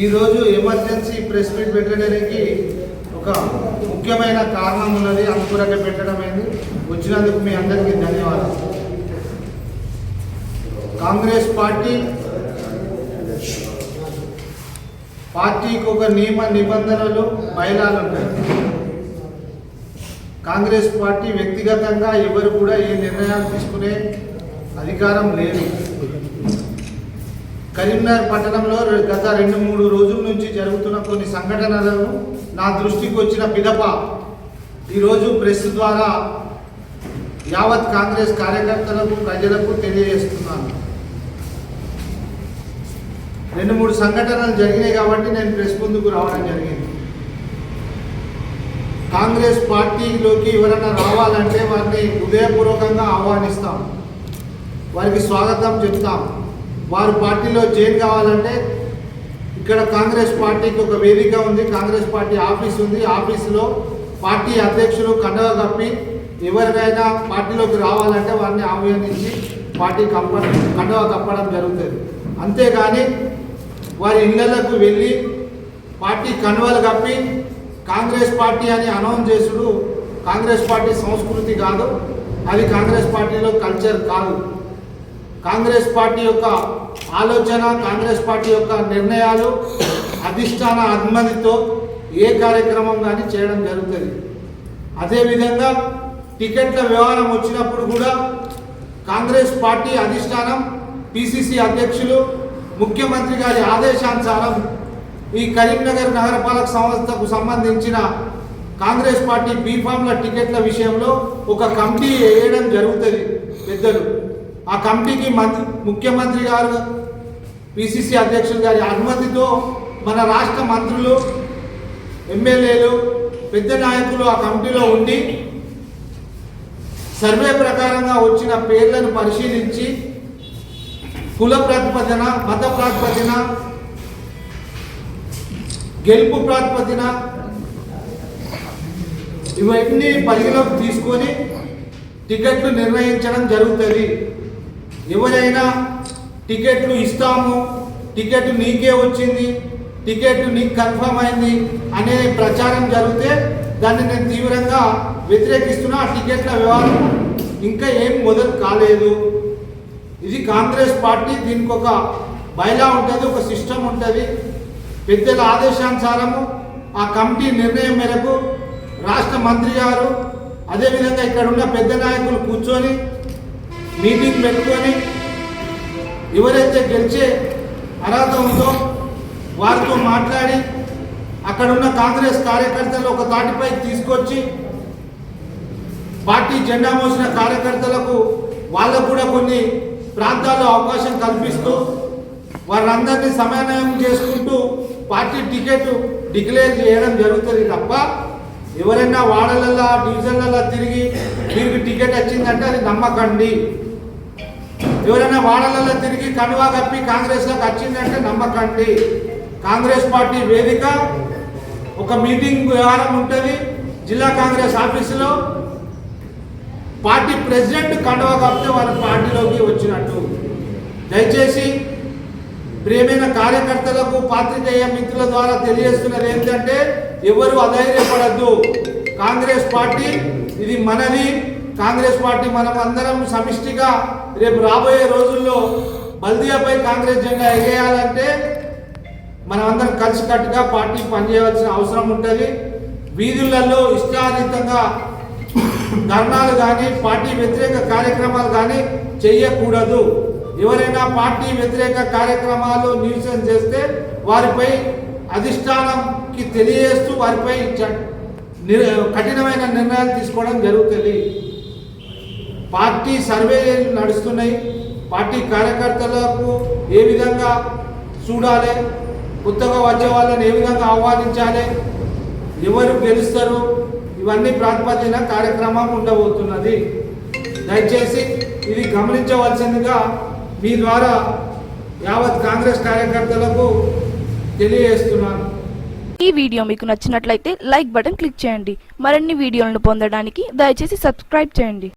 ఈరోజు emergency press meet పెట్టడానికి ఒక ముఖ్యమైన కారణం ఉన్నది అనుకూలంగా పెట్టడం అయింది వచ్చినందుకు మీ అందరికీ ధన్యవాదాలు. కాంగ్రెస్ పార్టీ పార్టీకి ఒక నియమ నిబంధనలు బయలాలు ఉంటాయి. కాంగ్రెస్ పార్టీ వ్యక్తిగతంగా ఎవరు కూడా ఏ నిర్ణయాలు తీసుకునే అధికారం లేదు. కరీంనగర్ పట్టణంలో గత రెండు మూడు రోజుల నుంచి జరుగుతున్న కొన్ని సంఘటనలను నా దృష్టికి వచ్చిన పిదప. ఈరోజు ప్రెస్ ద్వారా యావత్ కాంగ్రెస్ కార్యకర్తలకు ప్రజలకు తెలియజేస్తున్నాను. రెండు మూడు సంఘటనలు జరిగినాయి కాబట్టి నేను ప్రెస్ ముందుకు రావడం జరిగింది. కాంగ్రెస్ పార్టీలోకి ఎవరైనా రావాలంటే వారిని హృదయపూర్వకంగా ఆహ్వానిస్తాం. వారికి స్వాగతం చెప్తాం. వారు పార్టీలో జాయిన్ కావాలంటే ఇక్కడ కాంగ్రెస్ పార్టీకి ఒక వేదిక ఉంది కాంగ్రెస్ పార్టీ ఆఫీస్ ఉంది. ఆఫీసులో పార్టీ అధ్యక్షులు కండవ కప్పి ఎవరికైనా పార్టీలోకి రావాలంటే వారిని ఆహ్వానించి పార్టీ కంపడం కండవ కప్పడం జరుగుతుంది. అంతేగాని వారి ఇళ్ళకు వెళ్ళి పార్టీ కండువలు కప్పి కాంగ్రెస్ పార్టీ అని అనౌన్స్ చేసుడు కాంగ్రెస్ పార్టీ సంస్కృతి కాదు అది కాంగ్రెస్ పార్టీలో కల్చర్ కాదు. కాంగ్రెస్ పార్టీ యొక్క ఆలోచన కాంగ్రెస్ పార్టీ యొక్క నిర్ణయాలు అధిష్టాన అనుమతితో ఏ కార్యక్రమం కానీ చేయడం జరుగుతుంది. అదేవిధంగా టికెట్ల వ్యవహారం వచ్చినప్పుడు కూడా కాంగ్రెస్ పార్టీ అధిష్టానం పిసిసి అధ్యక్షులు ముఖ్యమంత్రి గారి ఆదేశానుసారం ఈ కరీంనగర్ నగరపాలక సంస్థకు సంబంధించిన కాంగ్రెస్ పార్టీ బీఫామ్ల టికెట్ల విషయంలో ఒక కమిటీ వేయడం జరుగుతుంది పెద్దలు. ఆ కమిటీకి మంత్రి ముఖ్యమంత్రి గారు పిసిసి అధ్యక్షులు గారి అనుమతితో మన రాష్ట్ర మంత్రులు ఎమ్మెల్యేలు పెద్ద నాయకులు ఆ కమిటీలో ఉండి సర్వే ప్రకారంగా వచ్చిన పేర్లను పరిశీలించి కుల ప్రాతిపదిన మత ప్రాతిపదిన గెలుపు ప్రాతిపదిన ఇవన్నీ పరిగణలోకి తీసుకొని టికెట్లు నిర్ణయించడం జరుగుతుంది. ఎవరైనా టికెట్లు ఇస్తాము టికెట్ నీకే వచ్చింది టికెట్ నీకు కన్ఫర్మ్ అయింది అనే ప్రచారం జరిగితే దాన్ని నేను తీవ్రంగా వ్యతిరేకిస్తున్నా ఆ టికెట్ల వ్యవహారం ఇంకా ఏం మొదలు కాలేదు. ఇది కాంగ్రెస్ పార్టీ దీనికి ఒక బయలా ఉంటుంది ఒక సిస్టమ్ ఉంటుంది. పెద్దల ఆదేశానుసారము ఆ కమిటీ నిర్ణయం మేరకు రాష్ట్ర మంత్రి గారు అదేవిధంగా ఇక్కడ ఉన్న పెద్ద నాయకులు కూర్చొని మీటింగ్ పెట్టుకొని ఎవరైతే గెలిచే అర్హత ఉందో వారితో మాట్లాడి అక్కడ ఉన్న కాంగ్రెస్ కార్యకర్తలు ఒక తాటిపై తీసుకొచ్చి పార్టీ జెండా మోసిన కార్యకర్తలకు వాళ్ళకు కూడా కొన్ని ప్రాంతాల్లో అవకాశం కల్పిస్తూ వారందరినీ సమన్వయం చేసుకుంటూ పార్టీ టికెట్ డిక్లేర్ చేయడం జరుగుతుంది తప్ప ఎవరైనా వాడలల్లా డివిజన్లలో తిరిగి మీకు టికెట్ వచ్చిందంటే అది నమ్మకండి. ఎవరైనా వాడలలో తిరిగి కనువా కప్పి కాంగ్రెస్లోకి వచ్చిందంటే నమ్మకండి. కాంగ్రెస్ పార్టీ వేదిక ఒక మీటింగ్ వ్యవహారం ఉంటుంది జిల్లా కాంగ్రెస్ ఆఫీసులో. పార్టీ ప్రెసిడెంట్ కండవా కప్పితే వాళ్ళ పార్టీలోకి వచ్చినట్టు. దయచేసి ప్రియమైన కార్యకర్తలకు పాత్రికేయ మిత్రుల ద్వారా తెలియజేస్తున్నది ఏంటంటే ఎవరు అధైర్యపడద్దు. కాంగ్రెస్ పార్టీ ఇది మనది. కాంగ్రెస్ పార్టీ మనం అందరం సమిష్టిగా రేపు రాబోయే రోజుల్లో బల్దియాపై కాంగ్రెస్ జెండా ఎగేయాలంటే మనమందరం అందరం కలిసికట్టుగా పార్టీ పనిచేయవలసిన అవసరం ఉంటుంది. వీధులలో ఇష్టాతీతంగా ధర్నాలు కానీ పార్టీ వ్యతిరేక కార్యక్రమాలు కానీ చేయకూడదు ఎవరైనా పార్టీ వ్యతిరేక కార్యక్రమాలు నిరసన చేస్తే వారిపై అధిష్టానంకి తెలియజేస్తూ వారిపై చ- నిర్- కఠినమైన నిర్ణయాలు తీసుకోవడం జరుగుతుంది. పార్టీ సర్వేలు నడుస్తున్నాయి. పార్టీ కార్యకర్తలకు ఏ విధంగా చూడాలి? కొత్తగా వచ్చే వాళ్ళని ఏ విధంగా ఆహ్వానించాలి? ఎవరు గెలుస్తారు? ఇవన్నీ ప్రాతిపదిన కార్యక్రమం ఉండబోతున్నది. దయచేసి ఇది గమనించవలసిందిగా మీ ద్వారా యావత్ కాంగ్రెస్ కార్యకర్తలకు తెలియజేస్తున్నాను. ఈ వీడియో మీకు నచ్చినట్లయితే లైక్ బటన్ క్లిక్ చేయండి. మరిన్ని వీడియోలను పొందడానికి దయచేసి సబ్స్క్రైబ్ చేయండి.